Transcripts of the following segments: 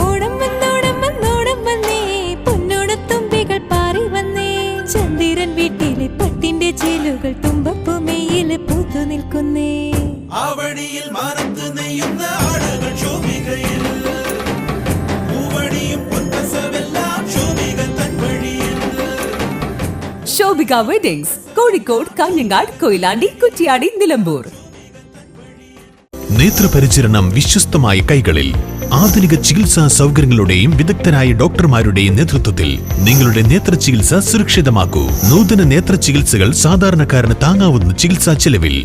ഓണം വന്നോണം വന്നോണം വന്നേ പൊന്നോണത്തുമ്പികൾ പാറി വന്നേ. ചന്ദിരൻ വീട്ടിലെ പട്ടിന്റെ ചേലുകൾ തുമ്പപ്പുമേയിൽ പൂത്തു നിൽക്കുന്നേ. നെയ്യുന്ന ആടുകൾ ശോഭികയിൽ. ശോഭിക വെഡിങ്സ് കോഴിക്കോട് കാഞ്ഞങ്ങാട് കൊയിലാണ്ടി കുറ്റിയാടി നിലമ്പൂർ. നേത്രപരിചരണം വിശ്വസ്തമായ കൈകളിൽ ആധുനിക ചികിത്സാ സൗകര്യങ്ങളുടെയും വിദഗ്ധരായ ഡോക്ടർമാരുടെയും നേതൃത്വത്തിൽ നിങ്ങളുടെ നേത്ര ചികിത്സ സുരക്ഷിതമാക്കൂ. നൂതന നേത്ര ചികിത്സകൾ സാധാരണക്കാരന് താങ്ങാവുന്ന ചികിത്സാ ചെലവിൽ.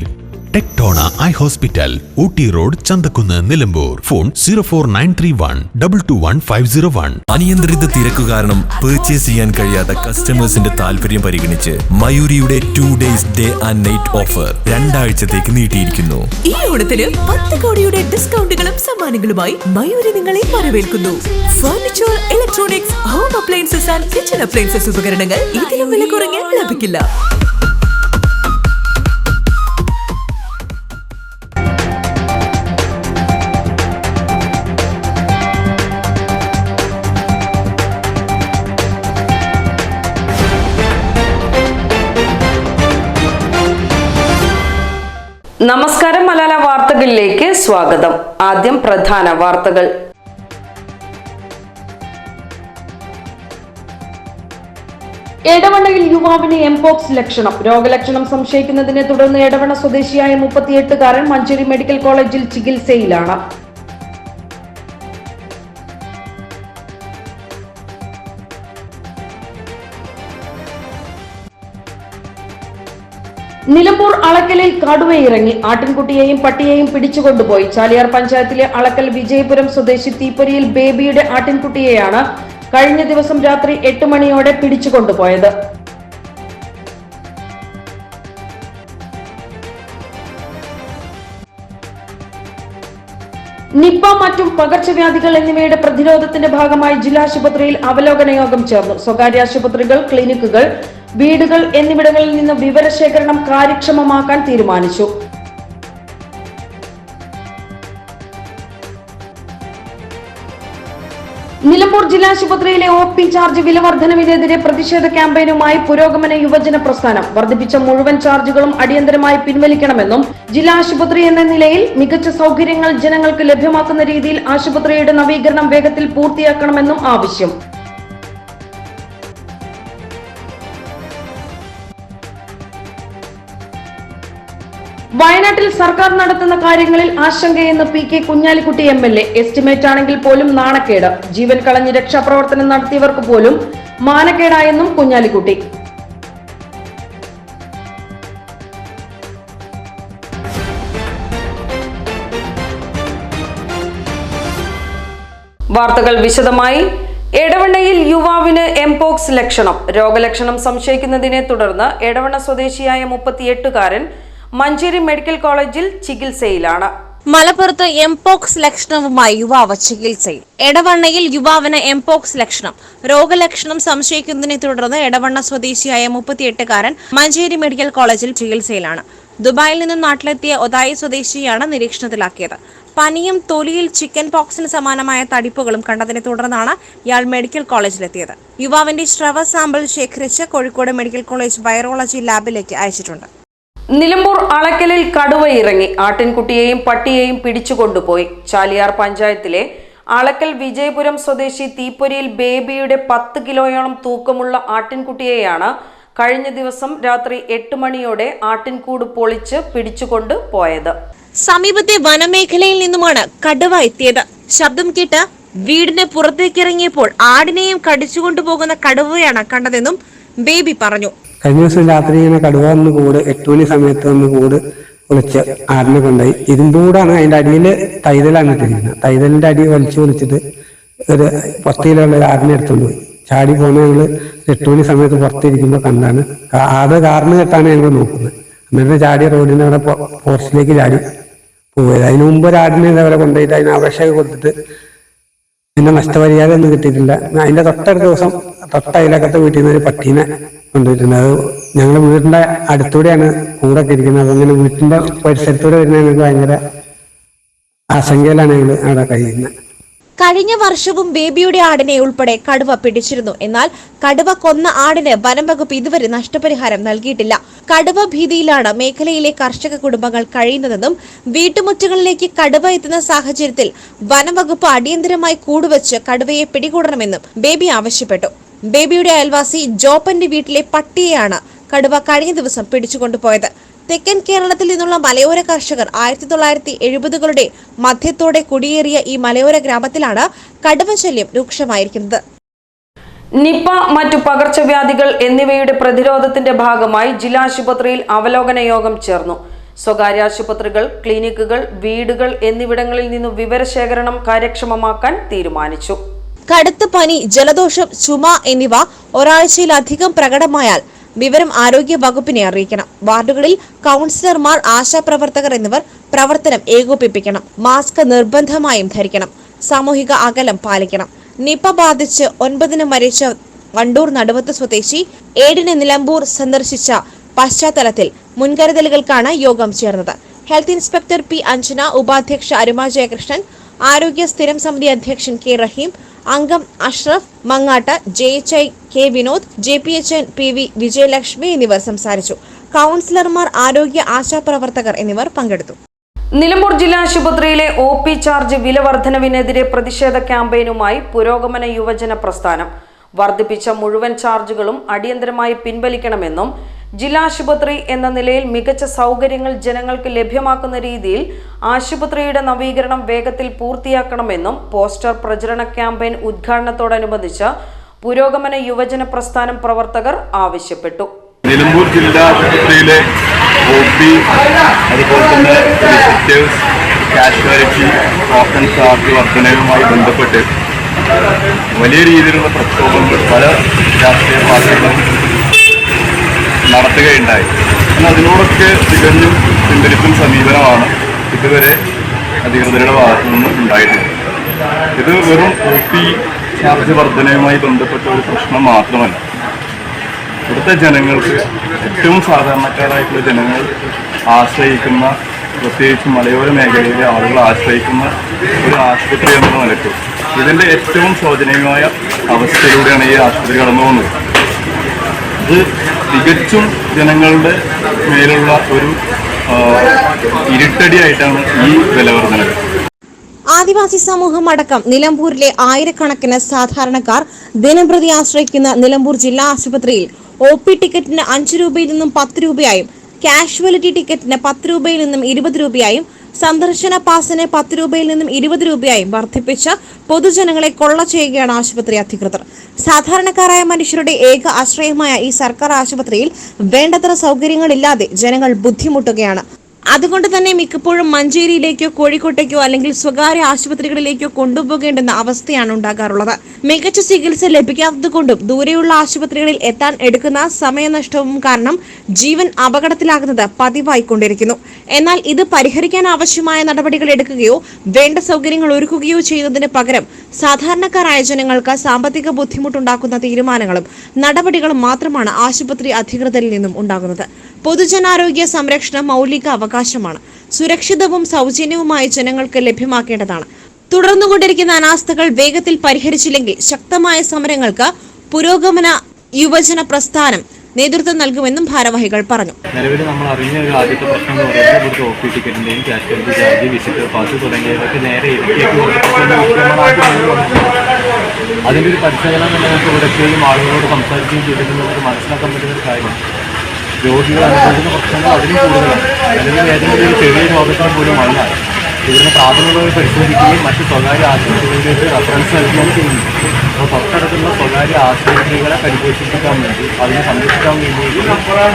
Tectona eye hospital Ooty road Chanthakunnu Nilambur. Phone zero four nine three one double two one five zero one. അനിയന്ത്രിത തിരക്ക് കാരണം പർച്ചേസ് ചെയ്യാൻ കഴിയാത്ത കസ്റ്റമേഴ്സിന്റെ താല്പര്യം പരിഗണിച്ച് മയൂരിയുടെ two days day and night offer രണ്ടാഴ്ചത്തേക്ക് നീട്ടിയിരിക്കുന്നു. ഈ ഓണത്തിന് പത്ത് കോടിയുടെ ഡിസ്കൗണ്ടുകളും സമ്മാനങ്ങളുമായി മയൂരി നിങ്ങളെ വരവേൽക്കുന്നു. Furniture electronics home appliances and kitchen appliances ഉപകരണങ്ങൾ ഇതിലും വില കുറഞ്ഞ് ലഭിക്കില്ല. നമസ്കാരം മലാല വാർത്തകളിലേക്ക് സ്വാഗതം. ആദ്യം പ്രധാന വാർത്തകൾ. എടവണ്ണയിൽ യുവാവിന് എംപോക്സ് ലക്ഷണം. രോഗലക്ഷണം സംശയിക്കുന്നതിനെ തുടർന്ന് എടവണ്ണ സ്വദേശിയായ മുപ്പത്തിയെട്ടുകാരൻ മഞ്ചേരി മെഡിക്കൽ കോളേജിൽ ചികിത്സയിലാണ്. നിലമ്പൂർ അളക്കലിൽ കടുവയിറങ്ങി. ആട്ടിൻകുട്ടിയെയും പട്ടിയെയും പിടിച്ചുകൊണ്ടുപോയി. ചാലിയാർ പഞ്ചായത്തിലെ അളക്കൽ വിജയപുരം സ്വദേശി തീപ്പൊരിയിൽ ബേബിയുടെ ആട്ടിൻകുട്ടിയെയാണ് കഴിഞ്ഞ ദിവസം രാത്രി എട്ട് മണിയോടെ പിടിച്ചുകൊണ്ടുപോയത്. നിപ്പ മറ്റും പകർച്ചവ്യാധികൾ എന്നിവയുടെ പ്രതിരോധത്തിന്റെ ഭാഗമായി ജില്ലാശുപത്രിയിൽ അവലോകന യോഗം ചേർന്നു. സ്വകാര്യ ആശുപത്രികൾ ക്ലിനിക്കുകൾ വീടുകൾ എന്നിവിടങ്ങളിൽ നിന്ന് വിവരശേഖരണം കാര്യക്ഷമമാക്കാൻ തീരുമാനിച്ചു. നിലമ്പൂർ ജില്ലാശുപത്രിയിലെ ഒ പി ചാർജ് വില വർധനവിനെതിരെ പ്രതിഷേധ ക്യാമ്പയിനുമായി പുരോഗമന യുവജന പ്രസ്ഥാനം. വർദ്ധിപ്പിച്ച മുഴുവൻ ചാർജുകളും അടിയന്തരമായി പിൻവലിക്കണമെന്നും ജില്ലാ ആശുപത്രി എന്ന നിലയിൽ മികച്ച സൗകര്യങ്ങൾ ജനങ്ങൾക്ക് ലഭ്യമാക്കുന്ന രീതിയിൽ ആശുപത്രിയുടെ നവീകരണം വേഗത്തിൽ പൂർത്തിയാക്കണമെന്നും ആവശ്യം. വയനാട്ടിൽ സർക്കാർ നടത്തുന്ന കാര്യങ്ങളിൽ ആശങ്കയെന്ന് P K Kunhalikutty M L A. Estimate ആണെങ്കിൽ പോലും നാണക്കേട്. ജീവൻ കളഞ്ഞ് രക്ഷാപ്രവർത്തനം നടത്തിയവർക്ക് പോലും മാനക്കേടായെന്നും കുഞ്ഞാലിക്കുട്ടി. വാർത്തകൾ വിശദമായി. എടവണ്ണയിൽ യുവാവിന് എംപോക്സ് ലക്ഷണം. രോഗലക്ഷണം സംശയിക്കുന്നതിനെ തുടർന്ന് എടവണ്ണ സ്വദേശിയായ മുപ്പത്തിയെട്ടുകാരൻ മഞ്ചേരി മെഡിക്കൽ കോളേജിൽ ചികിത്സയിലാണ്. മലപ്പുറത്ത് എംപോക്സ് ലക്ഷണവുമായി യുവാവ് ചികിത്സയിൽ. എടവണ്ണയിൽ യുവാവിന് എംപോക്സ് ലക്ഷണം. രോഗലക്ഷണം സംശയിക്കുന്നതിനെ തുടർന്ന് എടവണ്ണ സ്വദേശിയായ മുപ്പത്തിയെട്ടുകാരൻ മഞ്ചേരി മെഡിക്കൽ കോളേജിൽ ചികിത്സയിലാണ്. ദുബായിൽ നിന്നും നാട്ടിലെത്തിയ ഒതായി സ്വദേശിയാണ് നിരീക്ഷണത്തിലാക്കിയത്. പനിയും തൊലിയിൽ ചിക്കൻ പോക്സിന് സമാനമായ തടിപ്പുകളും കണ്ടതിനെ തുടർന്നാണ് ഇയാൾ മെഡിക്കൽ കോളേജിലെത്തിയത്. യുവാവിന്റെ സ്രവ സാമ്പിൾ ശേഖരിച്ച് കോഴിക്കോട് മെഡിക്കൽ കോളേജ് വൈറോളജി ലാബിലേക്ക് അയച്ചിട്ടുണ്ട്. നിലമ്പൂർ അളക്കലിൽ കടുവ ഇറങ്ങി. ആട്ടിൻകുട്ടിയെയും പട്ടിയെയും പിടിച്ചുകൊണ്ടുപോയി ചാലിയാർ പഞ്ചായത്തിലെ അളക്കൽ വിജയപുരം സ്വദേശി തീപ്പൊരിയിൽ ബേബിയുടെ പത്ത് കിലോയോളം തൂക്കമുള്ള ആട്ടിൻകുട്ടിയെയാണ് കഴിഞ്ഞ ദിവസം രാത്രി എട്ട് മണിയോടെ ആട്ടിൻകൂട് പൊളിച്ച് പിടിച്ചുകൊണ്ട് പോയത്. സമീപത്തെ വനമേഖലയിൽ നിന്നുമാണ് കടുവ എത്തിയത്. ശബ്ദം കേട്ട് വീടിന് പുറത്തേക്കിറങ്ങിയപ്പോൾ ആടിനെയും കടിച്ചുകൊണ്ടുപോകുന്ന കടുവയാണ് കണ്ടതെന്നും ബേബി പറഞ്ഞു. കഴിഞ്ഞ ദിവസം രാത്രി ഇങ്ങനെ കടുവ വന്ന് കൂട് എട്ട് മണി സമയത്ത് വന്ന് കൂട് ഒളിച്ച് ആടിനെ കൊണ്ടുപോയി. ഇരുമ്പൂടാണ് അതിന്റെ അടിയിൽ തൈതലാണ് ഇട്ടിരിക്കുന്നത് തൈതലിന്റെ അടി വലിച്ചു വലിച്ചിട്ട് ഒരു പത്ത് ഒരു ആടിനെ എടുത്തുകൊണ്ട് പോയി. ചാടി പോകുന്ന ഞങ്ങൾ എട്ട് മണി സമയത്ത് പുറത്തിരിക്കുമ്പോൾ കണ്ടാണ്. അത് കാറിന് കെട്ടാണ് ഞങ്ങൾ നോക്കുന്നത്. അന്നേരം ചാടി റോഡിന് അവിടെ പോസ്റ്റിലേക്ക് ചാടി പോയത്. അതിന് മുമ്പ് ഒരു ആടിനെ ഇതേപോലെ കൊണ്ടുപോയിട്ട് അതിന് അപേക്ഷയൊക്കെ കൊടുത്തിട്ട് പിന്നെ നഷ്ടപരിഹാരം ഒന്നും കിട്ടിയിട്ടില്ല. അതിന്റെ തൊട്ടടുത്ത ദിവസം തൊട്ട അയലക്കത്തെ വീട്ടിൽ നിന്ന് ഒരു പട്ടീനെ കൊണ്ടുപോയിട്ടുണ്ട്. അത് ഞങ്ങളുടെ വീടിന്റെ അടുത്തൂടെയാണ് കൂടൊക്കെ ഇരിക്കുന്നത്. അതങ്ങനെ വീട്ടിന്റെ പരിസരത്തൂടെ വരുന്ന ഭയങ്കര ആശങ്കയിലാണ് ഞങ്ങൾ അവിടെ കഴിയുന്നത്. കഴിഞ്ഞ വർഷവും ബേബിയുടെ ആടിനെ ഉൾപ്പെടെ കടുവ പിടിച്ചിരുന്നു. എന്നാൽ കടുവ കൊന്ന ആടിന് വനം വകുപ്പ് ഇതുവരെ നഷ്ടപരിഹാരം നൽകിയിട്ടില്ല. കടുവ ഭീതിയിലാണ് മേഖലയിലെ കർഷക കുടുംബങ്ങൾ കഴിയുന്നതെന്നും വീട്ടുമുറ്റങ്ങളിലേക്ക് കടുവ എത്തുന്ന സാഹചര്യത്തിൽ വനം വകുപ്പ് അടിയന്തരമായി കൂടുവച്ച് കടുവയെ പിടികൂടണമെന്നും ബേബി ആവശ്യപ്പെട്ടു. ബേബിയുടെ അയൽവാസി ജോപ്പന്റെ വീട്ടിലെ പട്ടിയെയാണ് കടുവ കഴിഞ്ഞ ദിവസം പിടിച്ചുകൊണ്ടുപോയത്. തെക്കൻ കേരളത്തിൽ നിന്നുള്ള മലയോര കർഷകർ ആയിരത്തി തൊള്ളായിരത്തി എഴുപതുകളുടെ മധ്യത്തോടെ കുടിയേറിയ ഈ മലയോര ഗ്രാമത്തിലാണ് കടുവശല്യം രൂക്ഷമായിരിക്കുന്നത്. നിപ മറ്റു പകർച്ചവ്യാധികൾ എന്നിവയുടെ പ്രതിരോധത്തിന്റെ ഭാഗമായി ജില്ലാ ആശുപത്രിയിൽ അവലോകന യോഗം ചേർന്നു. സ്വകാര്യ ആശുപത്രികൾ ക്ലിനിക്കുകൾ വീടുകൾ എന്നിവിടങ്ങളിൽ നിന്നും വിവരശേഖരണം കാര്യക്ഷമമാക്കാൻ തീരുമാനിച്ചു. കടുത്ത പനി ജലദോഷം ചുമ എന്നിവ ഒരാഴ്ചയിലധികം പ്രകടമായാൽ വിവരം ആരോഗ്യ വകുപ്പിനെ അറിയിക്കണം. വാർഡുകളിൽ കൗൺസിലർമാർ ആശാപ്രവർത്തകർ എന്നിവർ പ്രവർത്തനം ഏകോപിപ്പിക്കണം. മാസ്ക് നിർബന്ധമായും ധരിക്കണം. സാമൂഹിക അകലം പാലിക്കണം. നിപ ബാധിച്ച് ഒൻപതിന് മരിച്ച വണ്ടൂർ നടുവത്ത് സ്വദേശി ഏഴിന് നിലമ്പൂർ സന്ദർശിച്ച പശ്ചാത്തലത്തിൽ മുൻകരുതലുകൾക്കാണ് യോഗം ചേർന്നത്. ഹെൽത്ത് ഇൻസ്പെക്ടർ പി അഞ്ജന ഉപാധ്യക്ഷ അരുമ ജയകൃഷ്ണൻ ആരോഗ്യ സ്ഥിരം സമിതി അധ്യക്ഷൻ കെ റഹീം അംഗം Ashraf Mangatta J H I K Vinod J P H N P V Vijayalakshmi എന്നിവർ സംസാരിച്ചു. കൗൺസിലർമാർ ആരോഗ്യ ആശാപ്രവർത്തകർ എന്നിവർ പങ്കെടുത്തു. നിലമ്പൂർ ജില്ലാ ആശുപത്രിയിലെ ഒ പി ചാർജ് വില വർധനവിനെതിരെ പ്രതിഷേധ ക്യാമ്പയിനുമായി പുരോഗമന യുവജന പ്രസ്ഥാനം. വർദ്ധിപ്പിച്ച മുഴുവൻ ചാർജുകളും അടിയന്തരമായി പിൻവലിക്കണമെന്നും ജില്ലാ ആശുപത്രി എന്ന നിലയിൽ മികച്ച സൗകര്യങ്ങൾ ജനങ്ങൾക്ക് ലഭ്യമാക്കുന്ന രീതിയിൽ ആശുപത്രിയുടെ നവീകരണം വേഗത്തിൽ പൂർത്തിയാക്കണമെന്നും പോസ്റ്റർ പ്രചരണ ക്യാമ്പയിൻ ഉദ്ഘാടനത്തോടനുബന്ധിച്ച് പുരോഗമന യുവജന പ്രസ്ഥാനം പ്രവർത്തകർ ആവശ്യപ്പെട്ടു. നിലമ്പൂർ ജില്ലാ ആശുപത്രിയിലെ ചാർജ് വർധനയുമായി ബന്ധപ്പെട്ട് വലിയ രീതിയിലുള്ള പ്രക്ഷോഭങ്ങൾ പല രാഷ്ട്രീയ പാർട്ടികളും നടത്തുകയുണ്ടായി. എന്നാൽ അതിനോടൊക്കെ തികഞ്ഞും പിന്തിരിപ്പും സമീപനമാണ് ഇതുവരെ അധികൃതരുടെ ഭാഗത്തു നിന്നും ഉണ്ടായിട്ടുള്ളത് ഇത് വെറും ഒ പി ചാർജ് വർധനയുമായി ബന്ധപ്പെട്ട ഒരു പ്രശ്നം മാത്രമല്ല. ഇവിടുത്തെ ജനങ്ങൾക്ക് ഏറ്റവും സാധാരണക്കാരായിട്ടുള്ള ജനങ്ങൾ ആശ്രയിക്കുന്ന പ്രത്യേകിച്ച് മലയോര മേഖലയിലെ ആളുകൾ ആശ്രയിക്കുന്ന ഒരു ആശുപത്രി എന്ന നിലയ്ക്ക് ഇതിന്റെ ഏറ്റവും ശോചനീയമായ അവസ്ഥയിലൂടെയാണ് ഈ ആശുപത്രി കടന്നു പോകുന്നത് ഇത് തികച്ചും ജനങ്ങളുടെ മേലുള്ള ഒരു ഇരുട്ടടിയായിട്ടാണ് ഈ വിലവർദ്ധന ആദിവാസി സമൂഹം അടക്കം നിലമ്പൂരിലെ ആയിരക്കണക്കിന് സാധാരണക്കാർ ദിനംപ്രതി ആശ്രയിക്കുന്ന നിലമ്പൂർ ജില്ലാ ആശുപത്രിയിൽ ഒ പി ടിക്കറ്റിന് അഞ്ച് രൂപയിൽ നിന്നും പത്ത് രൂപയായും കാഷ്വാലിറ്റി ടിക്കറ്റിന് പത്ത് രൂപയിൽ നിന്നും ഇരുപത് രൂപയായും സന്ദർശന പാസിന് പത്ത് രൂപയിൽ നിന്നും ഇരുപത് രൂപയായി വർദ്ധിപ്പിച്ച് പൊതുജനങ്ങളെ കൊള്ള ചെയ്യുകയാണ് ആശുപത്രി അധികൃതർ. സാധാരണക്കാരായ മനുഷ്യരുടെ ഏക ആശ്രയമായ ഈ സർക്കാർ ആശുപത്രിയിൽ വേണ്ടത്ര സൗകര്യങ്ങളില്ലാതെ ജനങ്ങൾ ബുദ്ധിമുട്ടുകയാണ്. അതുകൊണ്ട് തന്നെ മിക്കപ്പോഴും മഞ്ചേരിയിലേക്കോ കോഴിക്കോട്ടേക്കോ അല്ലെങ്കിൽ സ്വകാര്യ ആശുപത്രികളിലേക്കോ കൊണ്ടുപോകേണ്ടുന്ന അവസ്ഥയാണ് ഉണ്ടാകാറുള്ളത്. മികച്ച ചികിത്സ ലഭിക്കാത്തതുകൊണ്ടും ദൂരെയുള്ള ആശുപത്രികളിൽ എത്താൻ എടുക്കുന്ന സമയനഷ്ടവും കാരണം ജീവൻ അപകടത്തിലാകുന്നത് പതിവായിക്കൊണ്ടിരിക്കുന്നു. എന്നാൽ ഇത് പരിഹരിക്കാൻ ആവശ്യമായ നടപടികൾ എടുക്കുകയോ വേണ്ട സൗകര്യങ്ങൾ ഒരുക്കുകയോ ചെയ്യുന്നതിന് പകരം സാധാരണക്കാരായ ജനങ്ങൾക്ക് സാമ്പത്തിക ബുദ്ധിമുട്ടുണ്ടാക്കുന്ന തീരുമാനങ്ങളും നടപടികളും മാത്രമാണ് ആശുപത്രി അധികൃതരിൽ നിന്നും ഉണ്ടാകുന്നത്. പൊതുജനാരോഗ്യ സംരക്ഷണം മൗലിക അവകാശമാണ്. സുരക്ഷിതവും സൗജന്യവുമായി ജനങ്ങൾക്ക് ലഭ്യമാക്കേണ്ടതാണ്. തുടർന്നുകൊണ്ടിരിക്കുന്ന അനാസ്ഥകൾ വേഗത്തിൽ പരിഹരിച്ചില്ലെങ്കിൽ ശക്തമായ സമരങ്ങൾക്ക് പുരോഗമന യുവജന പ്രസ്ഥാനം നേതൃത്വം നൽകുമെന്നും ഭാരവാഹികൾ പറഞ്ഞു. നിലവിൽ നമ്മൾ അറിഞ്ഞ ഒരു ആദ്യത്തെ പ്രശ്നം എന്ന് പറയുന്നത് ഇവിടുത്തെ ഒ പി ടിക്കറ്റിന്റെയും കാഷ്വാലിറ്റി ചാർജ് വിസിറ്റർ പാസ് തുടങ്ങിയവർക്ക് നേരെ അതിന്റെ ഒരു പരിശോധന നമുക്ക് ആളുകളോട് സംസാരിക്കുകയും നമുക്ക് മനസ്സിലാക്കാൻ പറ്റുന്ന ഒരു കാര്യമാണ്. രോഗികൾ അനുഭവിക്കുന്ന പ്രശ്നങ്ങൾ അതിലും കൂടുതലാണ്. അല്ലെങ്കിൽ ഏതെങ്കിലും ഒരു ചെറിയ രോഗത്തിന് പോലും അല്ല. ഇതിന് പ്രാഥമികമായി പരിശോധിക്കുകയും മറ്റ് സ്വകാര്യ ആശുപത്രികളിലേക്ക് റഫറൻസ് നൽകുകയും ചെയ്യുന്നു അപ്പോൾ തൊട്ടടുത്തുള്ള സ്വകാര്യ ആശുപത്രികളെ പരിപോഷിപ്പിക്കാൻ വേണ്ടി അതിനെ സംരക്ഷിക്കാൻ വേണ്ടി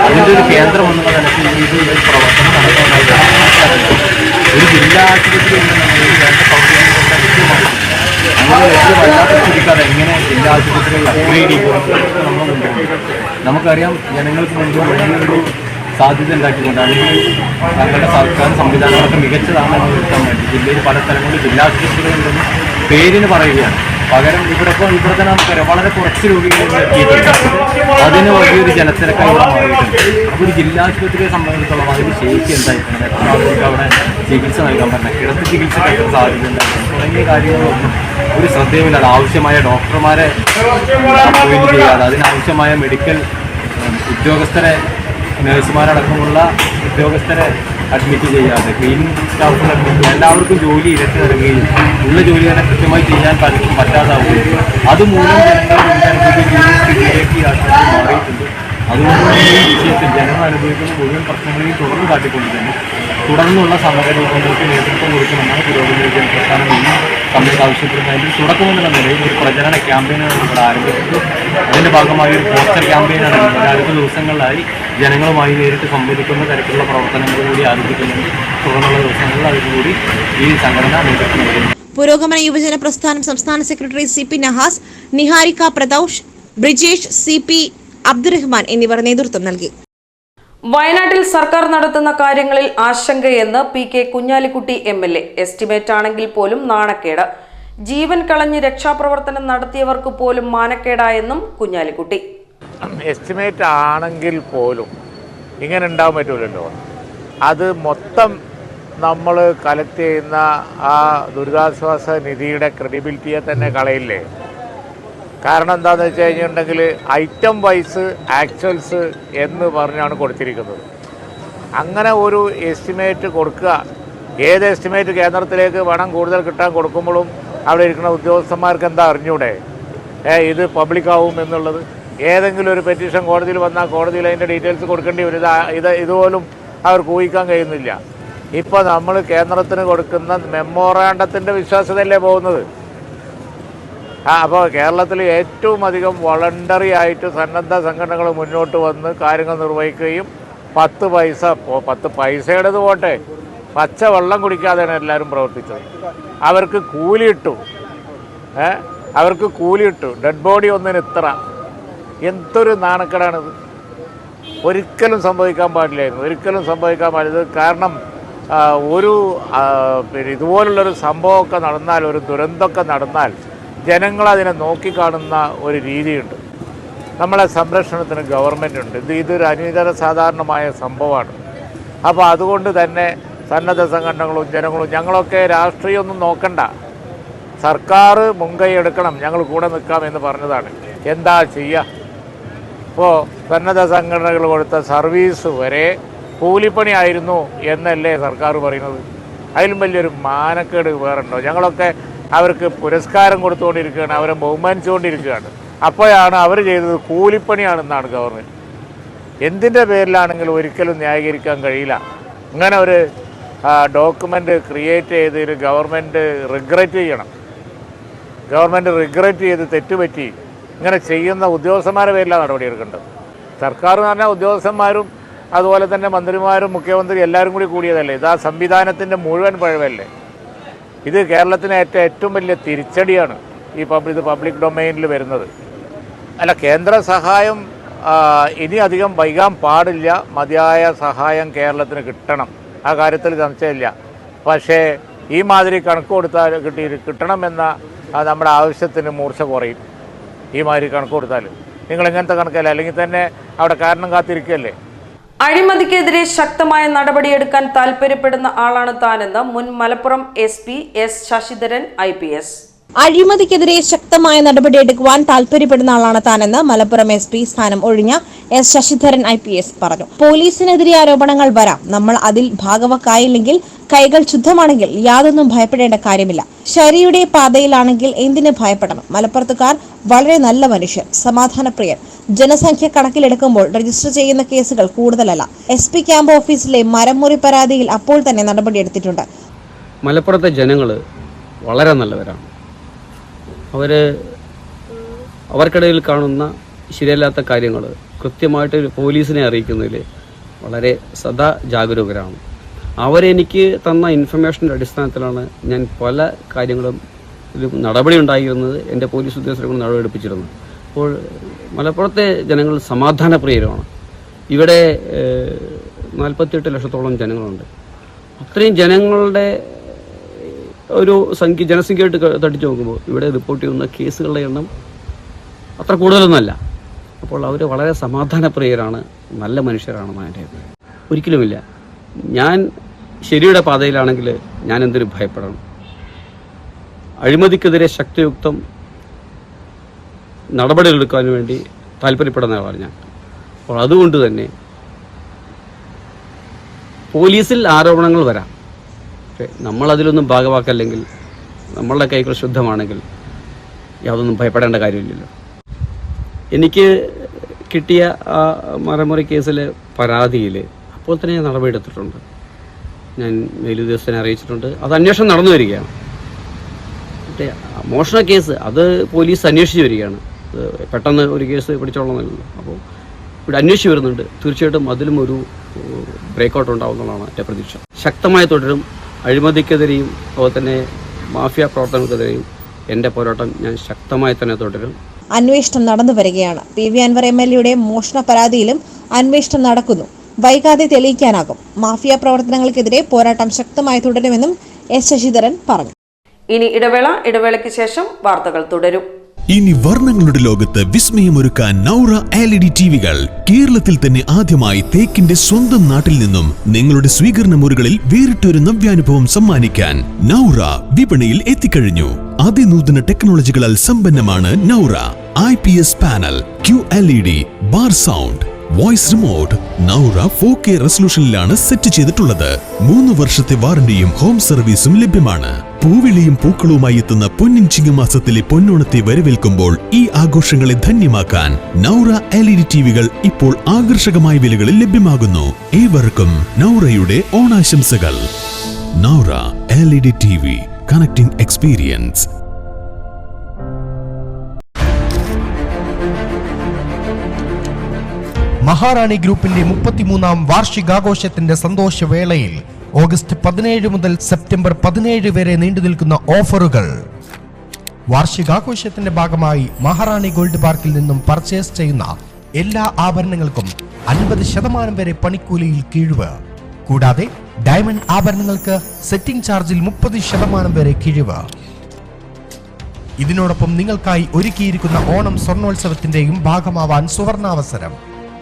അതിന്റെ ഒരു കേന്ദ്രം എന്നുള്ള നിലയ്ക്ക് ഈ ഒരു പ്രവർത്തനം നടത്താനായിട്ട് ഒരു ജില്ലാ ആശുപത്രി എന്ന നിലയിൽ വേണ്ട സൗകര്യങ്ങളൊക്കെ ലഭ്യമായിട്ടുണ്ട് അങ്ങനെ അത് എങ്ങനെ എല്ലാ ആശുപത്രികളിൽ അപ്ഗ്രേഡ് ചെയ്യും നമുക്കറിയാം ജനങ്ങൾക്ക് മുൻപ് വലിയൊരു സാധ്യത ഉണ്ടാക്കിക്കൊണ്ട് അല്ലെങ്കിൽ തങ്ങളുടെ സർക്കാർ സംവിധാനങ്ങളൊക്കെ മികച്ചതാണെന്ന് വരുത്താൻ വേണ്ടി ജില്ലയിൽ പല സ്ഥലങ്ങളിൽ ജില്ലാ ആശുപത്രികളുണ്ടെന്ന് പേരിന് പറയുകയാണ്. പകരം ഇവിടെ ഇപ്പോൾ ഇവിടെ തന്നെ നമുക്കറിയാം വളരെ കുറച്ച് രോഗികളിൽ എത്തിയിട്ടുണ്ട്. അതിന് വലിയൊരു ജനത്തിരക്കായി ഇവിടെ മാറിയിട്ടുണ്ട്. അപ്പോൾ ഒരു ജില്ലാ ആശുപത്രിയെ സംബന്ധിച്ചിടത്തോളം അതിന് ശേഷി എന്തായിരിക്കണം? എത്ര ആളുകൾക്ക് അവിടെ ചികിത്സ നൽകാൻ പറ്റണം? കിടത്തി ചികിത്സയ്ക്ക് എത്ര സാധ്യത ഉണ്ടായിരുന്നു തുടങ്ങിയ കാര്യങ്ങളൊന്നും ഒരു ശ്രദ്ധയുമില്ലാതെ ആവശ്യമായ ഡോക്ടർമാരെ അപ്പോയിന്റ് ചെയ്യാതെ അതിനാവശ്യമായ മെഡിക്കൽ ഉദ്യോഗസ്ഥരെ നഴ്സുമാരടക്കമുള്ള ഉദ്യോഗസ്ഥരെ അഡ്മിറ്റ് ചെയ്യാതെ ക്ലീനിങ് സ്റ്റാഫുകൾ അഡ്മിറ്റ് എല്ലാവർക്കും ജോലി ഇരട്ടി നൽകുകയും ഉള്ള ജോലി തന്നെ കൃത്യമായി ചെയ്യാൻ പറ്റും പറ്റാതാവുകയും അതുമൂലം ജനങ്ങൾ മാറിയിട്ടുണ്ട്. അതുകൊണ്ട് ഈ വിഷയത്തിൽ ജനങ്ങൾ അനുഭവിക്കുന്ന മുഴുവൻ പ്രശ്നങ്ങളെയും തുടർന്ന് കാട്ടിക്കൊണ്ട് തന്നെ തുടർന്നുള്ള സമരരൂപങ്ങൾക്ക് നേതൃത്വം കൊടുക്കുമെന്നാണ് പുരോഗതി വിജയൻ പ്രസ്ഥാനം ഈ സമയത്ത് ആവശ്യപ്പെടുന്നതിൽ തുടക്കമെന്നുള്ള നിലയിൽ ഒരു പ്രചരണ ക്യാമ്പയിനാണ് ഇവിടെ ആരംഭിച്ചത്. അതിന്റെ ഭാഗമായി ഒരു പോസ്റ്റർ ക്യാമ്പയിനാണ് അടുത്ത ദിവസങ്ങളിലായി ജനങ്ങളുമായി നേരിട്ട് സംവദിക്കുന്ന തരത്തിലുള്ള പ്രവർത്തനങ്ങൾ കൂടി ആരംഭിക്കുന്നുണ്ട്. തുടർന്നുള്ള ദിവസങ്ങളിൽ അതിലൂടി ഈ സംഘടന നേതൃത്വം നൽകുന്നു പുരോഗമന യുവജന പ്രസ്ഥാനം സംസ്ഥാന secretary C P Nahas Niharika Pradosh Brijesh C P Abdurahman എന്നിവർ നേതൃത്വം നൽകി. വയനാട്ടിൽ സർക്കാർ നടത്തുന്ന കാര്യങ്ങളിൽ ആശങ്കയെന്ന് P K Kunhalikutty M L A. Estimate ആണെങ്കിൽ പോലും നാണക്കേട്. ജീവൻ കളഞ്ഞ് രക്ഷാപ്രവർത്തനം നടത്തിയവർക്ക് പോലും മാനക്കേടായെന്നും കുഞ്ഞാലിക്കുട്ടി. എസ്റ്റിമേറ്റ് ആണെങ്കിൽ പോലും ഇങ്ങനെ ഉണ്ടാവാൻ പറ്റൂലല്ലോ. അത് മൊത്തം നമ്മൾ കളക്ട് ചെയ്യുന്ന ആ ദുരിതാശ്വാസ നിധിയുടെ ക്രെഡിബിലിറ്റിയെ തന്നെ കളയില്ലേ? കാരണം എന്താണെന്ന് വെച്ച് കഴിഞ്ഞിട്ടുണ്ടെങ്കിൽ ഐറ്റം വൈസ് ആക്ച്വൽസ് എന്ന് പറഞ്ഞാണ് കൊടുത്തിരിക്കുന്നത്. അങ്ങനെ ഒരു എസ്റ്റിമേറ്റ് കൊടുക്കുക. ഏത് എസ്റ്റിമേറ്റ് കേന്ദ്രത്തിലേക്ക് പണം കൂടുതൽ കിട്ടാൻ കൊടുക്കുമ്പോഴും അവിടെ ഇരിക്കുന്ന ഉദ്യോഗസ്ഥന്മാർക്ക് എന്താ അറിഞ്ഞൂടെ? ഏ ഇത് പബ്ലിക്കാവും എന്നുള്ളത്. ഏതെങ്കിലും ഒരു പെറ്റീഷൻ കോടതിയിൽ വന്നാൽ കോടതിയിൽ അതിന്റെ ഡീറ്റെയിൽസ് കൊടുക്കേണ്ടി വരും. ഇത് ഇത് ഇതുപോലും അവർക്ക് ഊഹിക്കാൻ കഴിയുന്നില്ല. ഇപ്പോൾ നമ്മൾ കേന്ദ്രത്തിന് കൊടുക്കുന്ന മെമ്മോറാണ്ടത്തിന്റെ വിശ്വാസ്യതയല്ലേ പോകുന്നത്? അപ്പോൾ കേരളത്തിൽ ഏറ്റവും അധികം വളണ്ടറി ആയിട്ട് സന്നദ്ധ സംഘടനകൾ മുന്നോട്ട് വന്ന് കാര്യങ്ങൾ നിർവഹിക്കുകയും പത്ത് പൈസ പത്ത് പൈസയുടേത് പോട്ടെ പച്ച വെള്ളം കുടിക്കാതെയാണ് എല്ലാവരും പ്രവർത്തിച്ചത്. അവർക്ക് കൂലി ഇട്ടു ഏ അവർക്ക് കൂലി ഇട്ടു ഡെഡ് ബോഡി ഒന്നിന് ഇത്ര. എന്തൊരു നാണക്കേടാണിത്. ഒരിക്കലും സംഭവിക്കാൻ പാടില്ലായിരുന്നു. ഒരിക്കലും സംഭവിക്കാൻ പാടില്ല. കാരണം ഒരു ഇതുപോലുള്ളൊരു സംഭവമൊക്കെ നടന്നാൽ ഒരു ദുരന്തമൊക്കെ നടന്നാൽ ജനങ്ങൾ അതിനെ നോക്കിക്കാണുന്ന ഒരു രീതിയുണ്ട്. നമ്മളെ സംരക്ഷണത്തിന് ഗവൺമെന്റ് ഉണ്ട് ഇത് ഇതൊരു അനിതര സാധാരണമായ സംഭവമാണ്. അപ്പോൾ അതുകൊണ്ട് തന്നെ സന്നദ്ധ സംഘടനകളും ജനങ്ങളും ഞങ്ങളൊക്കെ രാഷ്ട്രീയമൊന്നും നോക്കണ്ട. സർക്കാർ മുൻകൈ എടുക്കണം. ഞങ്ങൾ കൂടെ നിൽക്കാം എന്ന് പറഞ്ഞതാണ്. എന്താ ചെയ്യുക ഇപ്പോൾ സന്നദ്ധ സംഘടനകൾ കൊടുത്ത സർവീസ് വരെ കൂലിപ്പണി ആയിരുന്നു എന്നല്ലേ സർക്കാർ പറയുന്നത്. അതിലും വലിയൊരു മാനക്കേട് വേറുണ്ടോ ഞങ്ങളൊക്കെ അവർക്ക് പുരസ്കാരം കൊടുത്തുകൊണ്ടിരിക്കുകയാണ് അവരെ ബഹുമാനിച്ചുകൊണ്ടിരിക്കുകയാണ്. അപ്പോഴാണ് അവർ ചെയ്തത് കൂലിപ്പണിയാണെന്നാണ് ഗവൺമെന്റ് എന്തിന്റെ പേരിലാണെങ്കിലും ഒരിക്കലും ന്യായീകരിക്കാൻ കഴിയില്ല. ഇങ്ങനെ ഒരു ഡോക്യുമെന്റ് ക്രിയേറ്റ് ചെയ്തതിൽ ഗവൺമെന്റ് റിഗ്രറ്റ് ചെയ്യണം. ഗവൺമെന്റ് റിഗ്രറ്റ് ചെയ്ത് തെറ്റുപറ്റി ഇങ്ങനെ ചെയ്യുന്ന ഉദ്യോഗസ്ഥന്മാരെ പേരിലാണ് നടപടിയെടുക്കേണ്ടത്. സർക്കാർ എന്ന് പറഞ്ഞാൽ ഉദ്യോഗസ്ഥന്മാരും അതുപോലെ തന്നെ മന്ത്രിമാരും മുഖ്യമന്ത്രി എല്ലാവരും കൂടി കൂടിയതല്ലേ? ഇത് സംവിധാനത്തിന്റെ മുഴുവൻ പഴവല്ലേ? ഇത് കേരളത്തിന് ഏറ്റ ഏറ്റവും വലിയ തിരിച്ചടിയാണ് ഈ പബ്ലിക് ഇത് പബ്ലിക് ഡൊമൈനിൽ വരുന്നത്. അല്ല കേന്ദ്ര സഹായം ഇനി അധികം വൈകാൻ പാടില്ല. മതിയായ സഹായം കേരളത്തിന് കിട്ടണം. ആ കാര്യത്തിൽ സംശയമില്ല. പക്ഷേ ഈ മാതിരി കണക്ക് കൊടുത്താൽ കിട്ടി കിട്ടണമെന്ന നമ്മുടെ ആവശ്യത്തിന് മൂർച്ച കുറയും. ഈ മാതിരി കണക്ക് കൊടുത്താൽ. നിങ്ങൾ എങ്ങനത്തെ കണക്കല്ല? അല്ലെങ്കിൽ തന്നെ അവിടെ കാരണം കാത്തിരിക്കുകയല്ലേ? അഴിമതിക്കെതിരെ ശക്തമായ നടപടിയെടുക്കാൻ താൽപര്യപ്പെടുന്ന ആളാണ് താനെന്ന് മുൻ Malappuram S P S Sasidharan I അഴിമതിക്കെതിരെ ശക്തമായ നടപടി എടുക്കുവാൻ താൽപര്യപ്പെടുന്ന ആളാണ് താനെന്ന് മലപ്പുറം എസ് പി സ്ഥാനം ഒഴിഞ്ഞ S Sasidharan I P S പറഞ്ഞു. പോലീസിനെതിരെ ആരോപണങ്ങൾ വരാം. നമ്മൾ അതിൽ ഭാഗവക്കായില്ലെങ്കിൽ കൈകൾ ശുദ്ധമാണെങ്കിൽ യാതൊന്നും ഭയപ്പെടേണ്ട കാര്യമില്ല. ശരിയുടെ പാതയിലാണെങ്കിൽ എന്തിനു ഭയപ്പെടണം? മലപ്പുറത്തുകാർ വളരെ നല്ല മനുഷ്യർ സമാധാനപ്രിയർ. ജനസംഖ്യ കണക്കിലെടുക്കുമ്പോൾ രജിസ്റ്റർ ചെയ്യുന്ന കേസുകൾ കൂടുതലല്ല. എസ് പി ക്യാമ്പ് ഓഫീസിലെ മരംമുറി പരാതിയിൽ അപ്പോൾ തന്നെ നടപടിയെടുത്തിട്ടുണ്ട്. മലപ്പുറത്തെ ജനങ്ങൾ വളരെ നല്ലവരാണ്. അവർ അവർക്കിടയിൽ കാണുന്ന ശരിയല്ലാത്ത കാര്യങ്ങൾ കൃത്യമായിട്ട് പോലീസിനെ അറിയിക്കുന്നതിൽ വളരെ സദാ ജാഗരൂകരാണ്. അവരെനിക്ക് തന്ന ഇൻഫർമേഷന്റെ അടിസ്ഥാനത്തിലാണ് ഞാൻ പല കാര്യങ്ങളും ഒരു നടപടി ഉണ്ടായിരുന്നത് എന്റെ പോലീസ് ഉദ്യോഗസ്ഥരെ കൊണ്ട് നടപടി എടുപ്പിച്ചിരുന്നു അപ്പോൾ മലപ്പുറത്തെ ജനങ്ങൾ സമാധാനപ്രിയരുമാണ് ഇവിടെ നാൽപ്പത്തിയെട്ട് ലക്ഷത്തോളം ജനങ്ങളുണ്ട്. അത്രയും ജനങ്ങളുടെ ഒരു സംഖ്യ ജനസംഖ്യയായിട്ട് തട്ടിച്ചു നോക്കുമ്പോൾ ഇവിടെ റിപ്പോർട്ട് ചെയ്യുന്ന കേസുകളുടെ എണ്ണം അത്ര കൂടുതലൊന്നുമല്ല. അപ്പോൾ അവർ വളരെ സമാധാനപ്രിയരാണ് നല്ല മനുഷ്യരാണെന്നാണ് എന്റെ ഒരിക്കലുമില്ല. ഞാൻ ശരിയുടെ പാതയിലാണെങ്കിൽ ഞാൻ എന്തിനു ഭയപ്പെടണം. അഴിമതിക്കെതിരെ ശക്തിയുക്തം നടപടികളെടുക്കാൻ വേണ്ടി താല്പര്യപ്പെടുന്ന ആളാണ് ഞാൻ. അപ്പോൾ അതുകൊണ്ട് തന്നെ പോലീസിൽ ആരോപണങ്ങൾ വരാം. പക്ഷേ നമ്മളതിലൊന്നും ഭാഗമാക്കല്ലെങ്കിൽ നമ്മളുടെ കൈകൾ ശുദ്ധമാണെങ്കിൽ യാതൊന്നും ഭയപ്പെടേണ്ട കാര്യമില്ലല്ലോ. എനിക്ക് കിട്ടിയ ആ മറമുറി കേസിലെ പരാതിയിൽ അപ്പോൾ തന്നെ ഞാൻ നടപടിയെടുത്തിട്ടുണ്ട്. ഞാൻ മേലുദ്യോഗസ്ഥനെ അറിയിച്ചിട്ടുണ്ട്. അത് അന്വേഷണം നടന്നു വരികയാണ്. മോഷണ കേസ് അത് പോലീസ് അന്വേഷിച്ച് വരികയാണ്. പെട്ടെന്ന് ഒരു കേസ് പിടിച്ചോളന്നല്ലോ അപ്പോൾ ഇവിടെ അന്വേഷിച്ച് വരുന്നുണ്ട്. തീർച്ചയായിട്ടും അതിലും ഒരു ബ്രേക്കൗട്ട് ഉണ്ടാവുന്നതാണ് എന്റെ പ്രതീക്ഷ. ശക്തമായി തുടരും. അഴിമതിക്കെതിരെയും അതുപോലെ തന്നെ മാഫിയ പ്രവർത്തനങ്ങൾക്കെതിരെയും എന്റെ പോരാട്ടം ഞാൻ ശക്തമായി തന്നെ തുടരും. അന്വേഷണം നടന്നു വരികയാണ്. P V Anvar M L എയുടെ മോഷണ പരാതിയിലും അന്വേഷണം നടക്കുന്നു. വൈകാതെ തെളിയിക്കാനാകും. മാഫിയ പ്രവർത്തനങ്ങൾക്കെതിരെ പോരാട്ടം ശക്തമായി തുടരുമെന്നും എസ് ശശിധരൻ പറഞ്ഞു. ഇനി ഇടവേള ഇടവേളയ്ക്ക് ശേഷം വാർത്തകൾ തുടരും. ഇനി വർണങ്ങളുടെ ലോകത്ത് വിസ്മയമൊരുക്കാൻ നൗറ എൽ ഇ ഡി ടിവികൾ കേരളത്തിൽ തന്നെ ആദ്യമായി തേക്കിന്റെ സ്വന്തം നാട്ടിൽ നിന്നും നിങ്ങളുടെ സ്വീകരണ മുറികളിൽ വേറിട്ടൊരു നവ്യാനുഭവം സമ്മാനിക്കാൻ നൗറ വിപണിയിൽ എത്തിക്കഴിഞ്ഞു. അതിനൂതന ടെക്നോളജികളാൽ സമ്പന്നമാണ് Naura. I P S panel Q L E D bar sound voice remote Naura four K റെസൊല്യൂഷനിലാണ് set ചെയ്തിട്ടുള്ളത്. മൂന്ന് വർഷത്തെ വാറന്റിയും ഹോം സർവീസും ലഭ്യമാണ്. പൂവിളിയും പൂക്കളുമായി എത്തുന്ന പൊന്നിൻ ചിങ്ങമാസത്തിലെ പൊന്നോണത്തെ വരവേൽക്കുമ്പോൾ ഈ ആഘോഷങ്ങളെ ധന്യമാക്കാൻ നൗറ എൽ ഇ ഡി ടിവികൾ ഇപ്പോൾ ആകർഷകമായ വിലകളിൽ ലഭ്യമാകുന്നു. ഏവർക്കും നൗറയുടെ ഓണാശംസകൾ. Naura L E D T V connecting experience Maharani ഗ്രൂപ്പിന്റെ മുപ്പത്തിമൂന്നാം വാർഷികാഘോഷത്തിന്റെ സന്തോഷവേളയിൽ ഓഗസ്റ്റ് പതിനേഴ് മുതൽ സെപ്റ്റംബർ പതിനേഴ് വരെ നീണ്ടു നിൽക്കുന്ന ഓഫറുകൾ. വാർഷികാഘോഷത്തിന്റെ ഭാഗമായി മഹാറാണി ഗോൾഡ് പാർക്കിൽ നിന്നും പർച്ചേസ് ചെയ്യുന്ന എല്ലാ ആഭരണങ്ങൾക്കും അൻപത് ശതമാനം വരെ പണിക്കൂലിയിൽ കിഴിവ്. കൂടാതെ ഡയമണ്ട് ആഭരണങ്ങൾക്ക് സെറ്റിംഗ് ചാർജിൽ മുപ്പത് ശതമാനം വരെ കിഴിവ്. ഇതിനോടൊപ്പം നിങ്ങൾക്കായി ഒരുക്കിയിരിക്കുന്ന ഓണം സ്വർണോത്സവത്തിന്റെയും ഭാഗമാവാൻ സുവർണാവസരം.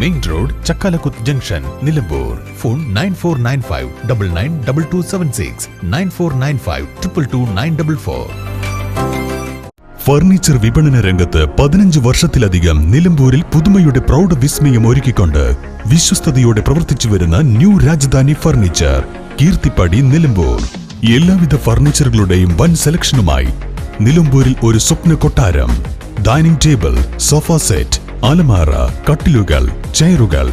main road Chakkalakuthu junction Nilambur phone nine four nine five double nine double two seven six nine four nine five triple two nine double four furniture വിപണന രംഗത്ത് പതിനഞ്ച് വർഷത്തിലധികം നിലമ്പൂരിൽ പുതുമയുടെ പ്രൗഢ വിസ്മയം ഒരുക്കിക്കൊണ്ട് വിശ്വസ്തയോടെ പ്രവർത്തിച്ചു വരുന്ന ന്യൂ രാജധാനി ഫർണിച്ചർ കീർത്തിപ്പടി നിലമ്പൂർ. എല്ലാവിധ ഫർണിച്ചറുകളുടെയും വൻ സെലക്ഷനുമായി നിലമ്പൂരിൽ ഒരു സ്വപ്ന കൊട്ടാരം ഡൈനിങ് ടേബിൾ സോഫ സെറ്റ് അലമാറ കട്ടിലുകൾ ചെയറുകൾ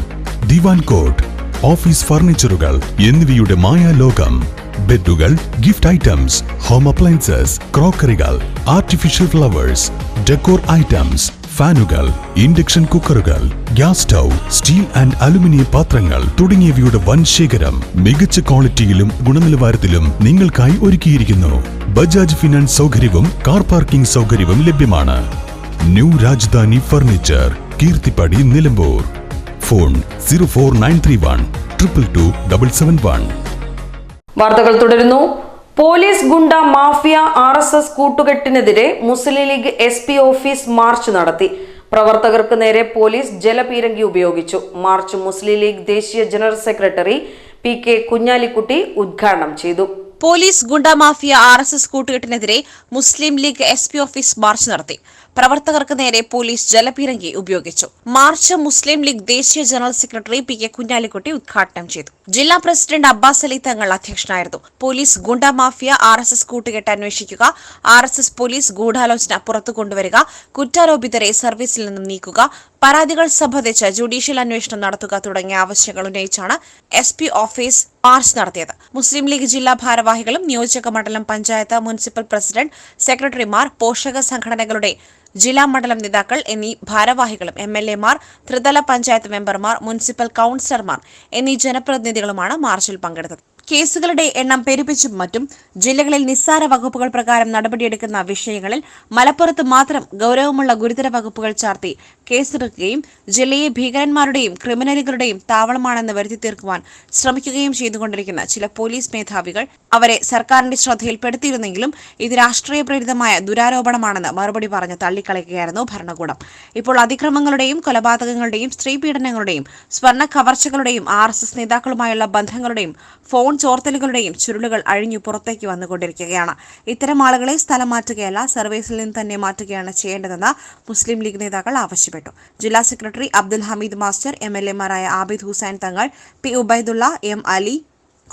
ദിവാൻ കോട്ട് ഓഫീസ് ഫർണിച്ചറുകൾ എന്നിവയുടെ മായാലോകം. ബെഡുകൾ ഗിഫ്റ്റ് ഐറ്റംസ് ഹോം അപ്ലയൻസസ് ക്രോക്കറികൾ ആർട്ടിഫിഷ്യൽ ഫ്ലവേഴ്സ് ഡെക്കോർ ഐറ്റംസ് ഫാനുകൾ induction കുക്കറുകൾ gas stove steel and aluminium പാത്രങ്ങൾ തുടങ്ങിയവയുടെ വൻ ശേഖരം മികച്ച ക്വാളിറ്റിയിലും ഗുണനിലവാരത്തിലും നിങ്ങൾക്കായി ഒരുക്കിയിരിക്കുന്നു. ബജാജ് ഫിനാൻസ് സൗകര്യവും കാർ പാർക്കിംഗ് സൗകര്യവും ലഭ്യമാണ്. New Rajadhani furniture Keerthippady Nilambur. Phone zero four nine three one triple two double seven one. വാർത്തകൾ തുടരുന്നു. പോലീസ് ഗുണ്ട mafia R S S കൂട്ടുകെട്ടിനെതിരെ Muslim League S P office march നടത്തി. പ്രവർത്തകർക്ക് നേരെ പോലീസ് ജലപീരങ്കി ഉപയോഗിച്ചു. മാർച്ച് മുസ്ലിം league ദേശീയ general secretary P K Kunhalikutty ഉദ്ഘാടനം ചെയ്തു. Police goonda mafia R S S കൂട്ടുകെട്ടിനെതിരെ Muslim League S P office march നടത്തി. പ്രവർത്തകർക്ക് നേരെ പോലീസ് ജലപീരങ്കി ഉപയോഗിച്ചു. മാർച്ച് മുസ്ലിം ലീഗ് ദേശീയ general secretary P K Kunhalikutty ഉദ്ഘാടനം ചെയ്തു. ജില്ലാ പ്രസിഡന്റ് അബ്ബാസ് അലി തങ്ങൾ അധ്യക്ഷനായിരുന്നു. പോലീസ് ഗുണ്ട മാഫിയ ആർ എസ് എസ് കൂട്ടുകെട്ട് അന്വേഷിക്കുക ആർ എസ് എസ് പോലീസ് ഗൂഢാലോചന പുറത്തു കൊണ്ടുവരിക കുറ്റാരോപിതരെ സർവീസിൽ നിന്നും നീക്കുക പരാതികൾ സംബന്ധിച്ച് ജുഡീഷ്യൽ അന്വേഷണം നടത്തുക തുടങ്ങിയ ആവശ്യങ്ങൾ ഉന്നയിച്ചാണ് എസ് പി ഓഫീസ് മാർച്ച് നടത്തിയത്. മുസ്ലിം ലീഗ് ജില്ലാ ഭാരവാഹികളും നിയോജക മണ്ഡലം പഞ്ചായത്ത് മുനിസിപ്പൽ പ്രസിഡന്റ് സെക്രട്ടറിമാർ പോഷക സംഘടനകളുടെ ജില്ലാ മണ്ഡലം നേതാക്കൾ എന്നീ ഭാരവാഹികളും എം എൽ എമാർ ത്രിതല പഞ്ചായത്ത് മെമ്പർമാർ മുനിസിപ്പൽ കൌൺസിലർമാർ എന്നീ ജനപ്രതിനിധികളുമാണ് മാർച്ചിൽ പങ്കെടുത്തത്. കേസുകളുടെ എണ്ണം പെരുപ്പിച്ചും മറ്റും ജില്ലകളിൽ നിസ്സാര വകുപ്പുകൾ പ്രകാരം നടപടിയെടുക്കുന്ന വിഷയങ്ങളിൽ മലപ്പുറത്ത് മാത്രം ഗൌരവമുള്ള ഗുരുതര വകുപ്പുകൾ ചാർത്തി കേസെടുക്കുകയും ജില്ലയെ ഭീകരന്മാരുടെയും ക്രിമിനലുകളുടെയും താവളമാണെന്ന് വരുത്തി തീർക്കുവാൻ ശ്രമിക്കുകയും ചെയ്തുകൊണ്ടിരിക്കുന്ന ചില പോലീസ് മേധാവികൾ അവരെ സർക്കാരിന്റെ ശ്രദ്ധയിൽപ്പെടുത്തിയിരുന്നെങ്കിലും ഇത് രാഷ്ട്രീയ പ്രേരിതമായ ദുരാരോപണമാണെന്ന് മറുപടി പറഞ്ഞ് തള്ളിക്കളയുകയായിരുന്നു ഭരണകൂടം. ഇപ്പോൾ അതിക്രമങ്ങളുടെയും കൊലപാതകങ്ങളുടെയും സ്ത്രീ പീഡനങ്ങളുടെയും സ്വർണ കവർച്ചകളുടെയും ആർ എസ് എസ് നേതാക്കളുമായുള്ള ബന്ധങ്ങളുടെയും ഫോൺ ചോർത്തലുകളുടെയും ചുരുളുകൾ അഴിഞ്ഞു പുറത്തേക്ക് വന്നുകൊണ്ടിരിക്കുകയാണ്. ഇത്തരം ആളുകളെ സ്ഥലം മാറ്റുകയല്ല സർവീസിൽ നിന്ന് തന്നെ മാറ്റുകയാണ് ചെയ്യേണ്ടതെന്ന് മുസ്ലിം ലീഗ് നേതാക്കൾ ആവശ്യപ്പെട്ടു. ജില്ലാ secretary Abdul Hameed master M L എമാരായ Abid Hussain Thangal P Ubaidulla M Ali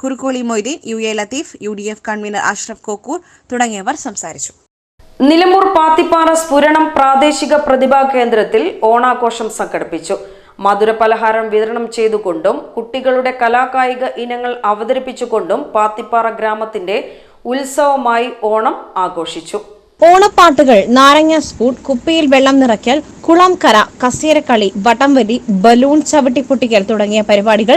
Kurukkoli Moideen U A Latheef U D F convener Ashraf Kokkur തുടങ്ങിയവർ സംസാരിച്ചു. നിലമ്പൂർ പാത്തിപ്പാറ സ്ഫുരണം പ്രാദേശിക പ്രതിഭാ കേന്ദ്രത്തിൽ ഓണാഘോഷം സംഘടിപ്പിച്ചു. മധുര പലഹാരം വിതരണം ചെയ്തുകൊണ്ടും കുട്ടികളുടെ കലാകായിക ഇനങ്ങൾ അവതരിപ്പിച്ചുകൊണ്ടും പാത്തിപ്പാറ ഗ്രാമത്തിന്റെ ഉത്സവമായി ഓണം ആഘോഷിച്ചു. ഓണപ്പാട്ടുകൾ നാരങ്ങ സ്പൂൺ കുപ്പിയിൽ വെള്ളം നിറയ്ക്കൽ കുളംകര കസേരക്കളി വടംവലി ബലൂൺ ചവിട്ടിപ്പൊട്ടിക്കൽ തുടങ്ങിയ പരിപാടികൾ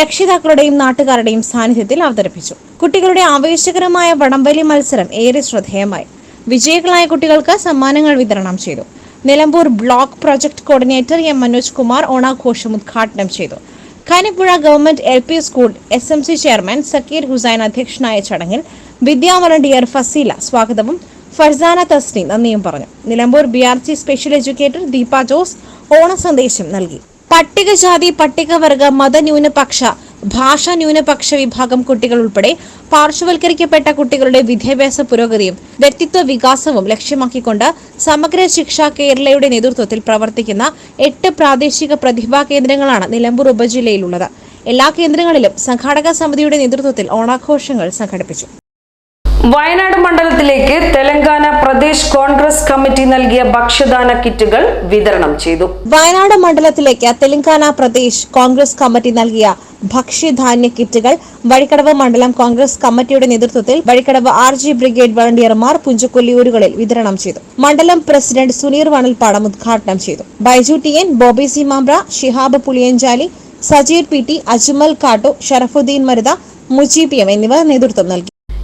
രക്ഷിതാക്കളുടെയും നാട്ടുകാരുടെയും സാന്നിധ്യത്തിൽ അവതരിപ്പിച്ചു. കുട്ടികളുടെ ആവേശകരമായ വടംവലി മത്സരം ഏറെ ശ്രദ്ധേയമായി. വിജയികളായ കുട്ടികൾക്ക് സമ്മാനങ്ങൾ വിതരണം ചെയ്തു. Nilambur block project coordinator M Manoj Kumar ഓണാഘോഷം ഉദ്ഘാടനം ചെയ്തു. Kanippuzha government L P school S M C chairman Zakir Hussain അധ്യക്ഷനായ ചടങ്ങിൽ വിദ്യാ വളണ്ടിയർ ഫസീല സ്വാഗതവും ഫർസാന തസ്നി നന്ദിയും പറഞ്ഞു. Nilambur B R C special educator Deepa Jose ഓണ സന്ദേശം നൽകി. പട്ടികജാതി പട്ടികവർഗ മതന്യൂനപക്ഷ ഭാഷാ ന്യൂനപക്ഷ വിഭാഗം കുട്ടികൾ ഉൾപ്പെടെ പാർശ്വവൽക്കരിക്കപ്പെട്ട കുട്ടികളുടെ വിദ്യാഭ്യാസ പുരോഗതിയും വ്യക്തിത്വ വികാസവും ലക്ഷ്യമാക്കിക്കൊണ്ട് സമഗ്ര ശിക്ഷ കേരളയുടെ നേതൃത്വത്തിൽ പ്രവർത്തിക്കുന്ന എട്ട് പ്രാദേശിക പ്രതിഭാ കേന്ദ്രങ്ങളാണ് നിലമ്പൂർ ഉപജില്ലയിലുള്ളത്. എല്ലാ കേന്ദ്രങ്ങളിലും സംഘാടക സമിതിയുടെ നേതൃത്വത്തിൽ ഓണാഘോഷങ്ങൾ സംഘടിപ്പിച്ചു. വയനാട് മണ്ഡലത്തിലേക്ക് തെലങ്കാന പ്രദേശ് കോൺഗ്രസ് കമ്മിറ്റി നൽകിയ ഭക്ഷ്യദാന കിറ്റുകൾ വിതരണം ചെയ്തു. വയനാട് മണ്ഡലത്തിലേക്ക് തെലങ്കാന പ്രദേശ് കോൺഗ്രസ് കമ്മിറ്റി നൽകിയ ഭക്ഷ്യധാന്യ കിറ്റുകൾ വഴിക്കടവ് മണ്ഡലം കോൺഗ്രസ് കമ്മിറ്റിയുടെ നേതൃത്വത്തിൽ വഴിക്കടവ് ആർ ജി ബ്രിഗേഡ് വളണ്ടിയർമാർ പുഞ്ചക്കൊല്ലിയൂരുകളിൽ വിതരണം ചെയ്തു. മണ്ഡലം പ്രസിഡന്റ് സുനീർ വണൽപ്പാടം ഉദ്ഘാടനം ചെയ്തു. Baiju T N Bobby C Mambra Shihab Puliyanchali Sajeer P T Ajmal Kattu Sharafuddin Marutha Mujeeb എന്നിവർ നേതൃത്വം നൽകി.